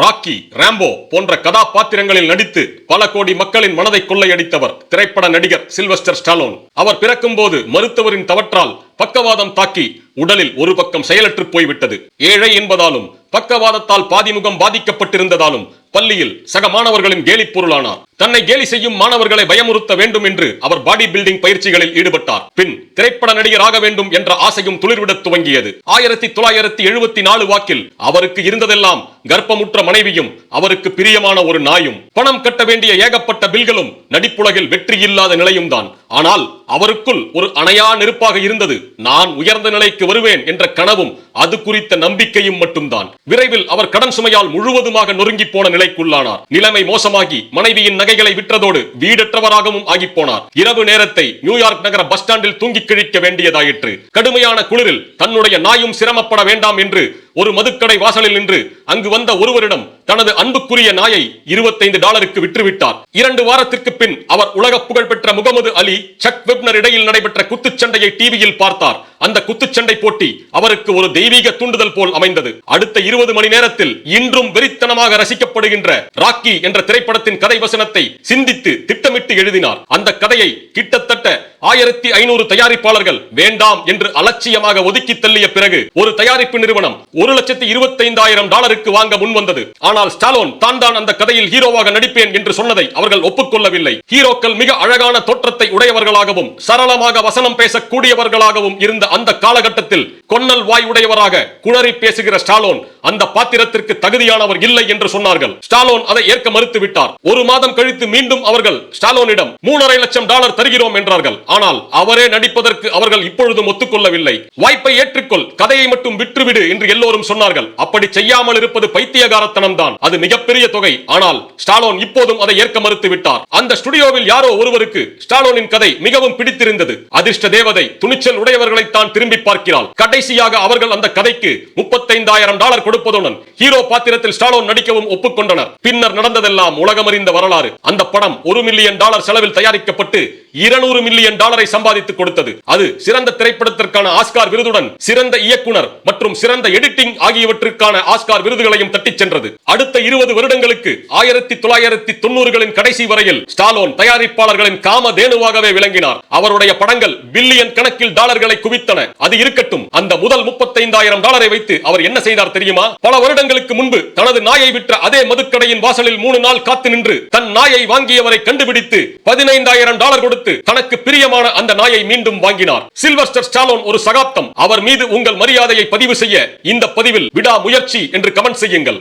Rakhi Rambo போன்ற கதாபாத்திரங்களில் நடித்து பல கோடி மக்களின் மனதை கொள்ளையடித்தவர் திரைப்பட நடிகர் சில்வஸ்டர் ஸ்டாலோன். அவர் பிறக்கும் போது மருத்துவரின் தவற்றால் பக்கவாதம் தாக்கி உடலில் ஒரு பக்கம் செயலற்று போய்விட்டது. ஏழை என்பதாலும் பக்கவாதத்தால் பாதிமுகம் பாதிக்கப்பட்டிருந்ததாலும் பள்ளியில் சக மாணவர்களின் கேலி பொருளானார். தன்னை கேலி செய்யும் மாணவர்களை பயமுறுத்த வேண்டும் என்று அவர் பாடி பில்டிங் பயிற்சிகளில் ஈடுபட்டார். பின் திரைப்பட நடிகர் ஆக வேண்டும் என்ற ஆசையும் துளிர்விடத் துவங்கியது. ஆயிரத்தி தொள்ளாயிரத்தி எழுபத்தி நாலு வாக்கில் அவருக்கு இருந்ததெல்லாம் கர்ப்பமுற்ற மனைவியும் அவருக்கு பிரியமான ஒரு நாயும். பணம் கட்ட வேண்டிய ஏகப்பட்ட பில்களும் நடிப்புலகில் வெற்றி இல்லாத நிலையும் தான் ஆனால் அவருக்குள் ஒரு அணையா நெருப்பாக இருந்தது. நான் உயர்ந்த நிலைக்கு வருவேன் என்ற கனவும் அது குறித்த நம்பிக்கையும் மட்டும்தான். விரைவில் அவர் கடன் சுமையால் முழுவதுமாக நொறுங்கி போன நிலைக்குள்ளானார். நிலைமை மோசமாகி மனைவியின் நகைகளை விற்றதோடு வீடற்றவராகவும் ஆகி போனார் இரவு நேரத்தை நியூயார்க் நகர பஸ் ஸ்டாண்டில் தூங்கி கிழிக்க வேண்டியதாயிற்று. கடுமையான குளிரில் தன்னுடைய நாயும் சிரமப்பட வேண்டாம் என்று ஒரு மதுக்கடை வாசலில் நின்று அங்கு வந்த ஒருவரிடம் தனது அன்புக்குரிய நாயை இருபத்தைந்து டாலருக்கு விற்றுவிட்டார். இரண்டு வாரத்திற்கு பின் அவர் உலக புகழ்பெற்ற முகமது அலி சக் வெப்னர் இடையில் நடைபெற்ற குத்துச்சண்டையை டிவியில் பார்த்தார். அந்த குத்துச்சண்டை போட்டி அவருக்கு ஒரு தெய்வீக தூண்டுதல் போல் அமைந்தது. அடுத்த இருபது மணி நேரத்தில் இன்றும் வெறித்தனமாக ரசிக்கப்படுகின்ற ராக்கி என்ற திரைப்படத்தின் கதை வசனத்தை சிந்தித்து திட்டமிட்டு எழுதினார். அந்த கதையை கிட்டத்தட்ட ஆயிரத்தி ஐநூறு தயாரிப்பாளர்கள் வேண்டாம் என்று அலட்சியமாக ஒதுக்கி தள்ளிய பிறகு ஒரு தயாரிப்பு நிறுவனம் ஒரு லட்சத்தி இருபத்தைந்தாயிரம் டாலருக்கு வாங்க முன்வந்தது ஆனால் ஸ்டாலோன் தான் தான் அந்த கதையில் ஹீரோவாக நடிப்பேன் என்று சொன்னதை அவர்கள் ஒப்புக்கொள்ளவில்லை. ஹீரோக்கள் மிக அழகான தோற்றத்தை உடையவர்களாகவும் சரளமாக வசனம் பேசக்கூடியவர்களாகவும் இருந்த அந்த காலகட்டத்தில் கொன்னல் வாய் உடையவராக குளறி பேசுகிற ஸ்டாலோன் அந்த பாத்திரத்திற்கு தகுதியானவர் இல்லை என்று சொன்னார்கள். ஸ்டாலோன் அதை ஏற்க மறுத்து விட்டார். ஒரு மாதம் கழித்து மீண்டும் அவர்கள் ஸ்டாலோனிடம் மூணரை லட்சம் டாலர் தருகிறோம் என்றார்கள். ஆனால் அவரே நடிப்பதற்கு அவர்கள் இப்பொழுதும் ஒத்துக்கொள்ளவில்லை. வாய்ப்பை ஏற்றுக்கொள் கதையை மட்டும் விற்றுவிடு என்று எல்லோரும் சொன்னார்கள். அப்படி செய்யாமல் இருப்பது பைத்தியகாரத்தனம் தான் அது மிகப்பெரிய தொகை. ஆனால் ஸ்டாலோன் இப்போதும் அதை ஏற்க மறுத்து விட்டார். அந்த ஸ்டுடியோவில் யாரோ ஒருவருக்கு ஸ்டாலோனின் கதை மிகவும் பிடித்திருந்தது. அதிர்ஷ்ட தேவதை துணிச்சல் உடையவர்களை தான் திரும்பி பார்க்கிறாள். கடைசியாக அவர்கள் அந்த கதைக்கு முப்பத்தைந்தாயிரம் டாலர் கொடுப்பதுடன் ஹீரோ பாத்திரத்தில் ஸ்டாலோன் நடிக்கவும் ஒப்புக்கொண்டனர். பின்னர் நடந்ததெல்லாம் உலகமறிந்த வரலாறு. அந்த படம் ஒரு மில்லியன் டாலர் செலவில் தயாரிக்கப்பட்டு இருநூறு மில்லியன் டாலரை சம்பாதித்து கொடுத்தது. அது சிறந்த திரைப்படத்திற்கான ஆஸ்கார் விருதுடன் சிறந்த இயக்குனர் மற்றும் சிறந்த எடிட்டிங் ஆகியவற்றுக்கான ஆஸ்கார் விருதுகளையும் தட்டிச் சென்றது. அடுத்த இருபது வருடங்களுக்கு ஆயிரத்தி தொள்ளாயிரத்தி தொண்ணூறுகளின் கடைசி வரையில் ஸ்டாலோன் தயாரிப்பாளர்களின் காம தேனுவாகவே விளங்கினார். அவருடைய படங்கள் பில்லியன் கணக்கில் டாலர்களை குவித்தன. அது இருக்கட்டும் அந்த முதல் முப்பத்தைந்தாயிரம் டாலரை வைத்து அவர் என்ன செய்தார் தெரியுமா? பல வருடங்களுக்கு முன்பு தனது நாயை விற்ற அதே மதுக்கடையின் வாசலில் மூணு நாள் காத்து நின்று தன் நாயை வாங்கியவரை கண்டுபிடித்து பதினைந்தாயிரம் டாலர் கொடுத்து கொடுத்து தனக்கு பிரியமான அந்த நாயை மீண்டும் வாங்கினார். சில்வஸ்டர் ஸ்டாலோன் ஒரு சகாப்தம். அவர் மீது உங்கள் மரியாதையை பதிவு செய்ய இந்த பதிவில் விடா முயற்சி என்று கமெண்ட் செய்யுங்கள்.